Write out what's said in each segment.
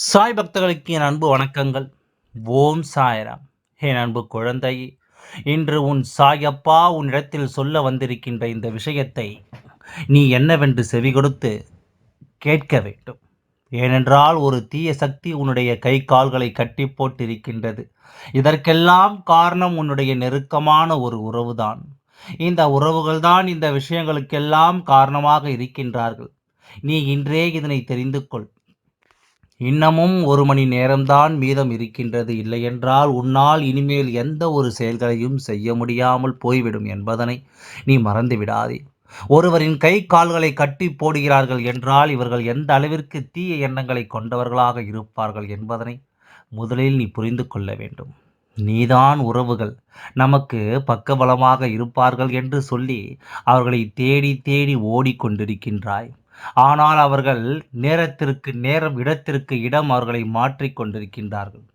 சாய் பக்தர்களுக்கு என் அன்பு வணக்கங்கள். ஓம் சாய்ராம். என் அன்பு குழந்தை இன்று உன் சாயப்பா உன்னிடத்தில் சொல்ல வந்திருக்கின்ற இந்த விஷயத்தை நீ என்னவென்று செவி கொடுத்து கேட்க வேண்டும். ஏனென்றால் ஒரு தீய சக்தி உன்னுடைய கை கால்களை கட்டி போட்டிருக்கின்றது. இதற்கெல்லாம் காரணம் உன்னுடைய நெருக்கமான ஒரு உறவுதான். இந்த உறவுகள்தான் இந்த விஷயங்களுக்கெல்லாம் காரணமாக இருக்கின்றார்கள். நீ இன்றே இதனை தெரிந்து கொள். இன்னமும் ஒரு மணி நேரம்தான் மீதம் இருக்கின்றது இல்லையென்றால் உன்னால் இனிமேல் எந்த ஒரு செயல்களையும் செய்ய முடியாமல் போய்விடும் என்பதனை நீ மறந்து விடாதே ஒருவரின் கை கால்களை கட்டி போடுகிறார்கள் என்றால் இவர்கள் எந்த அளவிற்கு தீய எண்ணங்களை கொண்டவர்களாக இருப்பார்கள் என்பதனை முதலில் நீ புரிந்து கொள்ள வேண்டும். நீதான் உறவுகள் நமக்கு பக்கபலமாக இருப்பார்கள் என்று சொல்லி அவர்களை தேடி தேடி ஓடிக்கொண்டிருக்கின்றாய். ஆனால் அவர்கள் நேரத்திற்கு நேரம் இடத்திற்கு இடம் அவர்களை மாற்றிக் கொண்டிருக்கின்றார்கள்.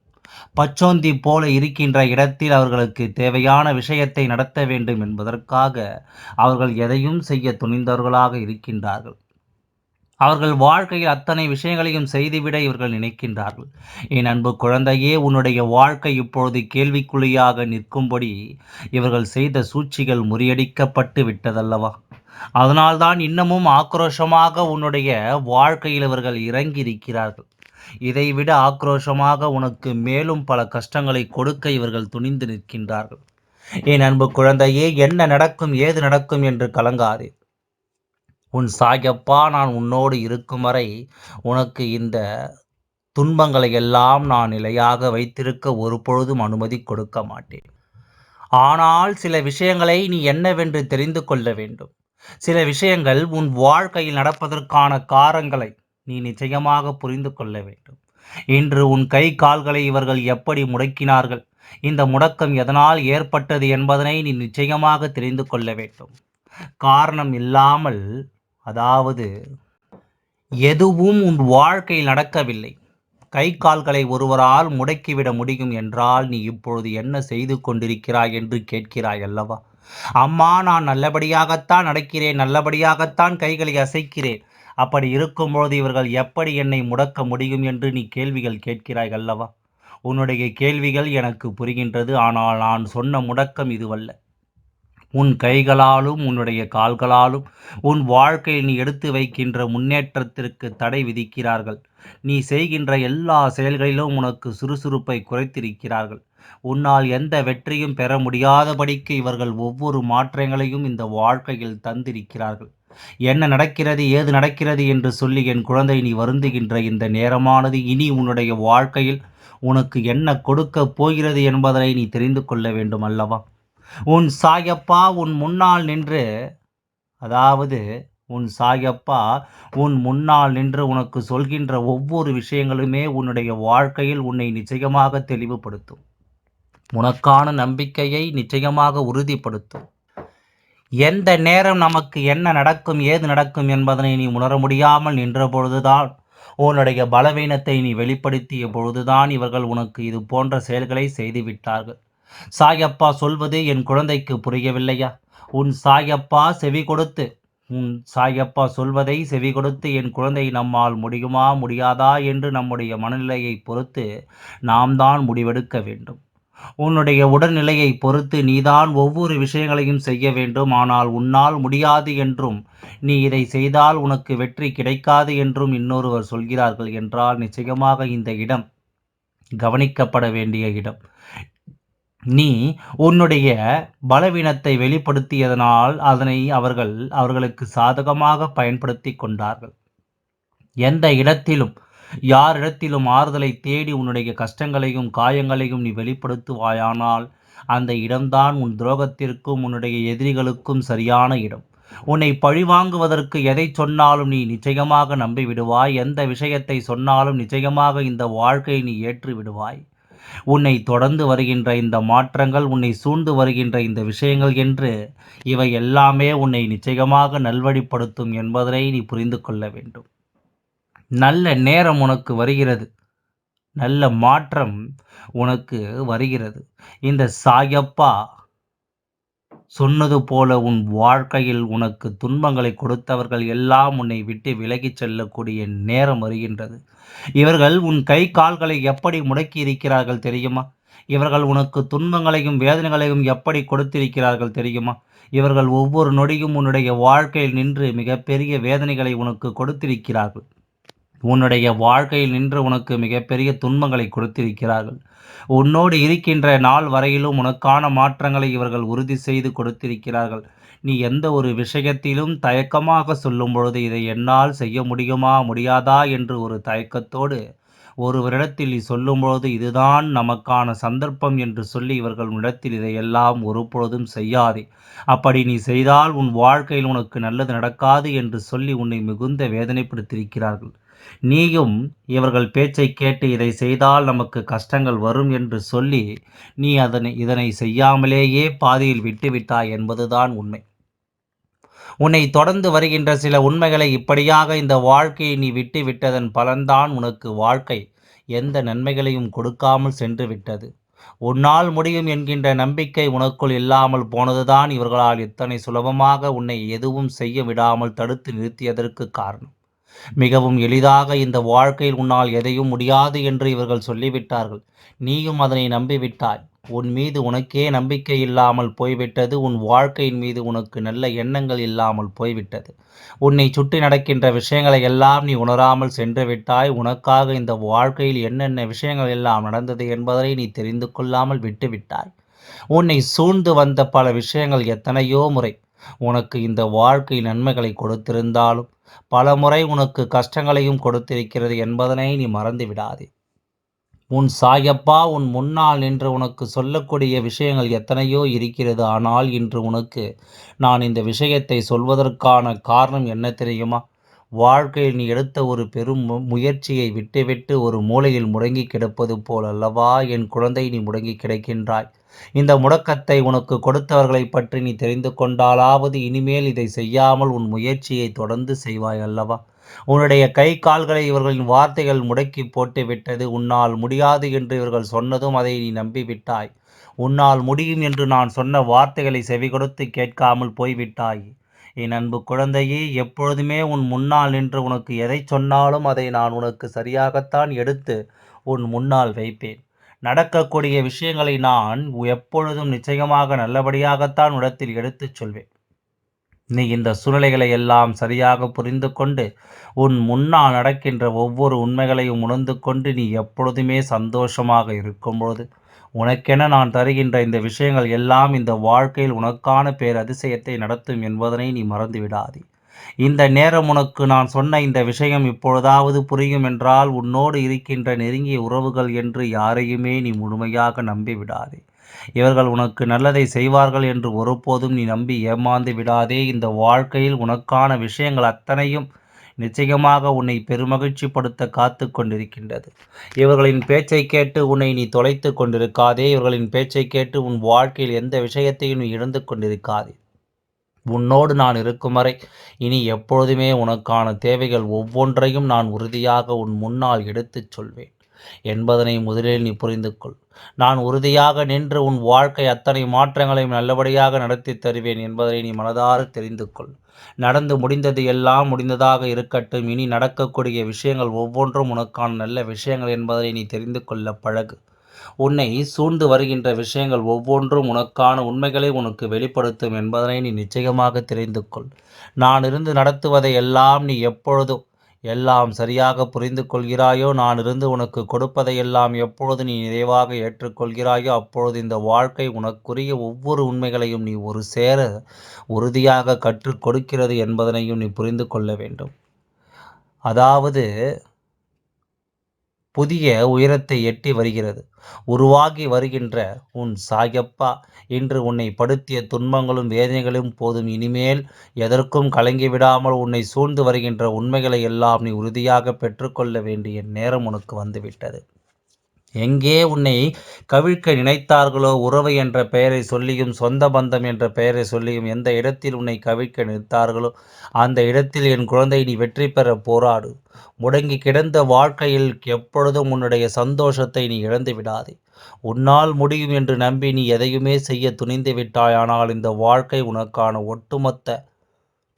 பச்சோந்தி போல இருக்கின்ற இடத்தில் அவர்களுக்கு தேவையான விஷயத்தை நடத்த வேண்டும் என்பதற்காக அவர்கள் எதையும் செய்ய துணிந்தவர்களாக இருக்கின்றார்கள். அவர்கள் வாழ்க்கையில் அத்தனை விஷயங்களையும் செய்துவிட இவர்கள் நினைக்கின்றார்கள். என் அன்பு குழந்தையே உன்னுடைய வாழ்க்கை இப்பொழுது கேள்விக்குழியாக நிற்கும்படி இவர்கள் செய்த சூழ்ச்சிகள் முறியடிக்கப்பட்டு விட்டதல்லவா? அதனால்தான் இன்னமும் ஆக்ரோஷமாக உன்னுடைய வாழ்க்கையில் இவர்கள் இறங்கி இருக்கிறார்கள் இதைவிட ஆக்ரோஷமாக உனக்கு மேலும் பல கஷ்டங்களை கொடுக்க இவர்கள் துணிந்து நிற்கின்றார்கள். என் அன்பு குழந்தையே என்ன நடக்கும் ஏது நடக்கும் என்று கலங்காதே. உன் சாயப்பா நான் உன்னோடு இருக்கும் வரை உனக்கு இந்த துன்பங்களை எல்லாம் நான் நிலையாக வைத்திருக்க ஒரு பொழுதும் அனுமதி கொடுக்க மாட்டேன். ஆனால் சில விஷயங்களை நீ என்னவென்று தெரிந்து கொள்ள வேண்டும். சில விஷயங்கள் உன் வாழ்க்கையில் நடப்பதற்கான காரங்களை நீ நிச்சயமாக புரிந்து கொள்ள வேண்டும். இன்று உன் கை கால்களை இவர்கள் எப்படி முடக்கினார்கள்? இந்த முடக்கம் எதனால் ஏற்பட்டது என்பதனை நீ நிச்சயமாக தெரிந்து கொள்ள வேண்டும். காரணம் இல்லாமல் அதாவது எதுவும் உன் வாழ்க்கையில் நடக்கவில்லை. கை கால்களை ஒருவரால் முடக்கிவிட முடியும் என்றால் நீ இப்பொழுது என்ன செய்து கொண்டிருக்கிறாய் என்று கேட்கிறாய் அல்லவா? அம்மா நான் நல்லபடியாகத்தான் நடக்கிறேன் நல்லபடியாகத்தான் கைகளை அசைக்கிறேன். அப்படி இருக்கும்பொழுது இவர்கள் எப்படி என்னை முடக்க முடியும் என்று நீ கேள்விகள் கேட்கிறாய் அல்லவா? உன்னுடைய கேள்விகள் எனக்கு புரிகின்றது ஆனால் நான் சொன்ன முடக்கம் இதுவல்ல. உன் கைகளாலும் உன்னுடைய கால்களாலும் உன் வாழ்க்கையில் நீ எடுத்து வைக்கின்ற முன்னேற்றத்திற்கு தடை விதிக்கிறார்கள். நீ செய்கின்ற எல்லா செயல்களிலும் உனக்கு சுறுசுறுப்பை குறைத்திருக்கிறார்கள். உன்னால் எந்த வெற்றியும் பெற முடியாதபடிக்கு இவர்கள் ஒவ்வொரு மாற்றங்களையும் இந்த வாழ்க்கையில் தந்திருக்கிறார்கள். என்ன நடக்கிறது ஏது நடக்கிறது என்று சொல்லி என் குழந்தை நீ வருந்துகின்ற இந்த நேரமானது இனி உன்னுடைய வாழ்க்கையில் உனக்கு என்ன கொடுக்கப் போகிறது என்பதனை நீ தெரிந்து கொள்ள வேண்டும் அல்லவா? உன் சாயப்பா உன் முன்னால் நின்று அதாவது உன் சாயப்பா உன் முன்னால் நின்று உனக்கு சொல்கின்ற ஒவ்வொரு விஷயங்களுமே உன்னுடைய வாழ்க்கையில் உன்னை நிச்சயமாக தெளிவுபடுத்தும். உனக்கான நம்பிக்கையை நிச்சயமாக உறுதிப்படுத்தும். எந்த நேரம் நமக்கு என்ன நடக்கும் ஏது நடக்கும் என்பதனை நீ உணர முடியாமல் நின்ற பொழுதுதான் உன்னுடைய பலவீனத்தை நீ வெளிப்படுத்திய பொழுதுதான் இவர்கள் உனக்கு இது போன்ற செயல்களை செய்துவிட்டார்கள். சாயப்பா சொல்வது என் குழந்தைக்கு புரியவில்லையா? உன் சாயப்பா செவி கொடுத்து உன் சாயப்பா சொல்வதை செவி கொடுத்து என் குழந்தை நம்மால் முடியுமா முடியாதா என்று நம்முடைய மனநிலையை பொறுத்து நாம் தான் முடிவெடுக்க வேண்டும். உன்னுடைய உடல்நிலையை பொறுத்து நீதான் ஒவ்வொரு விஷயங்களையும் செய்ய வேண்டும். ஆனால் உன்னால் முடியாது என்றும் நீ இதை செய்தால் உனக்கு வெற்றி கிடைக்காது என்றும் இன்னொருவர் சொல்கிறார்கள் என்றால் நிச்சயமாக இந்த இடம் கவனிக்கப்பட வேண்டிய இடம். நீ உன்னுடைய பலவீனத்தை வெளிப்படுத்தியதனால் அதனை அவர்கள் அவர்களுக்கு சாதகமாக பயன்படுத்தி கொண்டார்கள். எந்த இடத்திலும் யாரிடத்திலும் ஆறுதலை தேடி உன்னுடைய கஷ்டங்களையும் காயங்களையும் நீ வெளிப்படுத்துவாயானால் அந்த இடம்தான் உன் துரோகத்திற்கும் உன்னுடைய எதிரிகளுக்கும் சரியான இடம். உன்னை பழிவாங்குவதற்கு எதை சொன்னாலும் நீ நிச்சயமாக நம்பி விடுவாய் எந்த விஷயத்தை சொன்னாலும் நிச்சயமாக இந்த வாழ்க்கையை நீ ஏற்று விடுவாய் உன்னை தொடர்ந்து வருகின்ற இந்த மாற்றங்கள் உன்னை சூழ்ந்து வருகின்ற இந்த விஷயங்கள் என்று இவை எல்லாமே உன்னை நிச்சயமாக நல்வழிப்படுத்தும் என்பதனை நீ புரிந்து கொள்ள வேண்டும். நல்ல நேரம் உனக்கு வருகிறது. நல்ல மாற்றம் உனக்கு வருகிறது. இந்த சாயப்பா சொன்னது போல உன் வாழ்க்கையில் உனக்கு துன்பங்களை கொடுத்தவர்கள் எல்லாம் உன்னை விட்டு விலகிச் செல்லக்கூடிய நேரம் வருகின்றது. இவர்கள் உன் கை கால்களை எப்படி முடக்கி இருக்கிறார்கள் தெரியுமா? இவர்கள் உனக்கு துன்பங்களையும் வேதனைகளையும் எப்படி கொடுத்திருக்கிறார்கள் தெரியுமா? இவர்கள் ஒவ்வொரு நொடியும் உன்னுடைய வாழ்க்கையில் நின்று மிகப்பெரிய வேதனைகளை உனக்கு கொடுத்திருக்கிறார்கள். உன்னுடைய வாழ்க்கையில் நின்று உனக்கு மிகப்பெரிய துன்பங்களை கொடுத்திருக்கிறார்கள். உன்னோடு இருக்கின்ற நாள் வரையிலும் உனக்கான மாற்றங்களை இவர்கள் உறுதி செய்து கொடுத்திருக்கிறார்கள். நீ எந்த ஒரு விஷயத்திலும் தயக்கமாக சொல்லும் பொழுது இதை என்னால் செய்ய முடியுமா முடியாதா என்று ஒரு தயக்கத்தோடு ஒருவரிடத்தில் நீ சொல்லும்பொழுது இதுதான் நமக்கான சந்தர்ப்பம் என்று சொல்லி இவர்கள் இடத்தில் இதையெல்லாம் ஒருபொழுதும் செய்யாதே. அப்படி நீ செய்தால் உன் வாழ்க்கையில் உனக்கு நல்லது நடக்காது என்று சொல்லி உன்னை மிகுந்த வேதனைப்படுத்தியிருக்கிறார்கள். நீயும் இவர்கள் பேச்சை கேட்டு இதை செய்தால் நமக்கு கஷ்டங்கள் வரும் என்று சொல்லி நீ அதனை இதனை செய்யாமலேயே பாதியில் விட்டுவிட்டாய் என்பதுதான் உண்மை. உன்னை தொடர்ந்து வருகின்ற சில உண்மைகளை இப்படியாக இந்த வாழ்க்கையை நீ விட்டு விட்டதன் பலன்தான் உனக்கு வாழ்க்கை. எந்த நன்மைகளையும் கொடுக்காமல் சென்று விட்டது உன்னால் முடியும் என்கின்ற நம்பிக்கை உனக்குள் இல்லாமல் போனதுதான் இவர்களால் இத்தனை சுலபமாக உன்னை எதுவும் செய்ய விடாமல் தடுத்து நிறுத்தியதற்கு காரணம். மிகவும் எளிதாக இந்த வாழ்க்கையில் உன்னால் எதையும் முடியாது என்று இவர்கள் சொல்லிவிட்டார்கள். நீயும் அதனை நம்பிவிட்டாய். உன் மீது உனக்கே நம்பிக்கை இல்லாமல் போய்விட்டது. உன் வாழ்க்கையின் மீது உனக்கு நல்ல எண்ணங்கள் இல்லாமல் போய்விட்டது. உன்னை சுற்றி நடக்கின்ற விஷயங்களை எல்லாம் நீ உணராமல் சென்று விட்டாய். உனக்காக இந்த வாழ்க்கையில் என்னென்ன விஷயங்கள் எல்லாம் நடந்தது என்பதை நீ தெரிந்து கொள்ளாமல் விட்டுவிட்டாய் உன்னை சூழ்ந்து வந்த பல விஷயங்கள் எத்தனையோ முறை உனக்கு இந்த வாழ்க்கை நன்மைகளை கொடுத்திருந்தாலும் பல முறை உனக்கு கஷ்டங்களையும் கொடுத்திருக்கிறது என்பதனை நீ மறந்து விடாதே உன் சாயப்பா உன் முன்னால் நின்று உனக்கு சொல்லக்கூடிய விஷயங்கள் எத்தனையோ இருக்கிறது. ஆனால் இன்று உனக்கு நான் இந்த விஷயத்தை சொல்வதற்கான காரணம் என்ன தெரியுமா? வாழ்க்கையில் நீ எடுத்த ஒரு பெரும் முயற்சியை விட்டுவிட்டு ஒரு மூலையில் முடங்கி கிடப்பது போல் அல்லவா? என் குழந்தை நீ முடங்கி கிடக்கின்றாய். இந்த முடக்கத்தை உனக்கு கொடுத்தவர்களை பற்றி நீ தெரிந்து கொண்டாலாவது இனிமேல் இதை செய்யாமல் உன் முயற்சியை தொடர்ந்து செய்வாய் அல்லவா? உன்னுடைய கை கால்களை இவர்களின் வார்த்தைகள் முடக்கி போட்டுவிட்டது உன்னால் முடியாது என்று இவர்கள் சொன்னதும் அதை நீ நம்பிவிட்டாய். உன்னால் முடியும் என்று நான் சொன்ன வார்த்தைகளை செவி கொடுத்து கேட்காமல் போய்விட்டாய். என் அன்பு குழந்தையே எப்பொழுதுமே உன் முன்னால் நின்று உனக்கு எதை சொன்னாலும் அதை நான் உனக்கு சரியாகத்தான் எடுத்து உன் முன்னால் வைப்பேன். நடக்கக்கூடிய விஷயங்களை நான் எப்பொழுதும் நிச்சயமாக நல்லபடியாகத்தான் உடத்தில் எடுத்துச் சொல்வேன். நீ இந்த சூழ்நிலைகளை எல்லாம் சரியாக புரிந்து கொண்டு உன் முன்னால் நடக்கின்ற ஒவ்வொரு உண்மைகளையும் உணர்ந்து கொண்டு நீ எப்பொழுதுமே சந்தோஷமாக இருக்கும்பொழுது உனக்கென நான் தருகின்ற இந்த விஷயங்கள் எல்லாம் இந்த வாழ்க்கையில் உனக்கான பேர் அதிசயத்தை நடத்தும் என்பதனை நீ மறந்து விடாதே இந்த நேரம் உனக்கு நான் சொன்ன இந்த விஷயம் இப்பொழுதாவது புரியும் என்றால் உன்னோடு இருக்கின்ற நெருங்கிய உறவுகள் என்று யாரையுமே நீ முழுமையாக நம்பி விடாதே இவர்கள் உனக்கு நல்லதை செய்வார்கள் என்று ஒருபோதும் நீ நம்பி ஏமாந்து விடாதே. இந்த வாழ்க்கையில் உனக்கான விஷயங்கள் அத்தனையும் நிச்சயமாக உன்னை பெருமகிழ்ச்சிப்படுத்த காத்து கொண்டிருக்கின்றது. இவர்களின் பேச்சை கேட்டு உன்னை நீ தொலைத்து கொண்டிருக்காதே. இவர்களின் பேச்சை கேட்டு உன் வாழ்க்கையில் எந்த விஷயத்தையும் நீ இழந்து கொண்டிருக்காதே. உன்னோடு நான் இருக்கும் வரை இனி எப்பொழுதுமே உனக்கான தேவைகள் ஒவ்வொன்றையும் நான் உறுதியாக உன் முன்னால் எடுத்துச் சொல்வேன். என்பதனை முதலில் நீ புரிந்து கொள் நான் உறுதியாக நின்று உன் வாழ்க்கை அத்தனை மாற்றங்களையும் நல்லபடியாக நடத்தி தருவேன் என்பதை நீ மனதார தெரிந்து கொள் நடந்து முடிந்தது எல்லாம் முடிந்ததாக இருக்கட்டும். இனி நடக்கக்கூடிய விஷயங்கள் ஒவ்வொன்றும் உனக்கான நல்ல விஷயங்கள் என்பதை நீ தெரிந்து கொள்ள பழகு. உன்னை சூழ்ந்து வருகின்ற விஷயங்கள் ஒவ்வொன்றும் உனக்கான உண்மைகளை உனக்கு வெளிப்படுத்தும் என்பதனை நீ நிச்சயமாக தெரிந்து கொள் நான் இருந்து நடத்துவதை எல்லாம் நீ எப்பொழுதும் எல்லாம் சரியாக புரிந்து கொள்கிறாயோ நான் இருந்து உனக்கு கொடுப்பதையெல்லாம் எப்பொழுது நீ நிறைவாக ஏற்றுக்கொள்கிறாயோ? அப்பொழுது இந்த வாழ்க்கை உனக்குரிய ஒவ்வொரு உண்மைகளையும் நீ ஒரு சேர உறுதியாக கற்றுக் கொடுக்கிறது என்பதனையும் நீ புரிந்து கொள்ள வேண்டும். அதாவது புதிய உயரத்தை எட்டி வருகிறது. உருவாகி வருகின்ற உன் சாயப்பா இன்று உன்னை படுத்திய துன்பங்களும் வேதனைகளும் போதும். இனிமேல் எதற்கும் கலங்கி விடாமல் உன்னை சூழ்ந்து வருகின்ற உண்மைகளை எல்லாம் நீ உறுதியாக பெற்றுக்கொள்ள வேண்டிய நேரம் உனக்கு வந்துவிட்டது. எங்கே உன்னை கவிழ்க்க நினைத்தார்களோ உறவு என்ற பெயரை சொல்லியும் சொந்த பந்தம் என்ற பெயரை சொல்லியும் எந்த இடத்தில் உன்னை கவிழ்க்க நினைத்தார்களோ அந்த இடத்தில் என் குழந்தை நீ வெற்றி பெற போராடு. முடங்கி கிடந்த வாழ்க்கையில் எப்பொழுதும் உன்னுடைய சந்தோஷத்தை நீ இழந்து விடாதே. உன்னால் முடியும் என்று நம்பி நீ எதையுமே செய்ய துணிந்து விட்டாயானால் இந்த வாழ்க்கை உனக்கான ஒட்டுமொத்த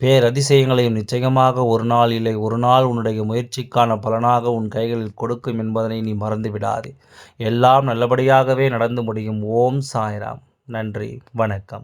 பேரதிசயங்களையும் நிச்சயமாக ஒரு நாள் இல்லை ஒரு நாள் உன்னுடைய முயற்சிக்கான பலனாக உன் கைகளில் கொடுக்கும் என்பதனை நீ மறந்து விடாதே எல்லாம் நல்லபடியாகவே நடந்து முடியும். ஓம் சாய்ராம். நன்றி. வணக்கம்.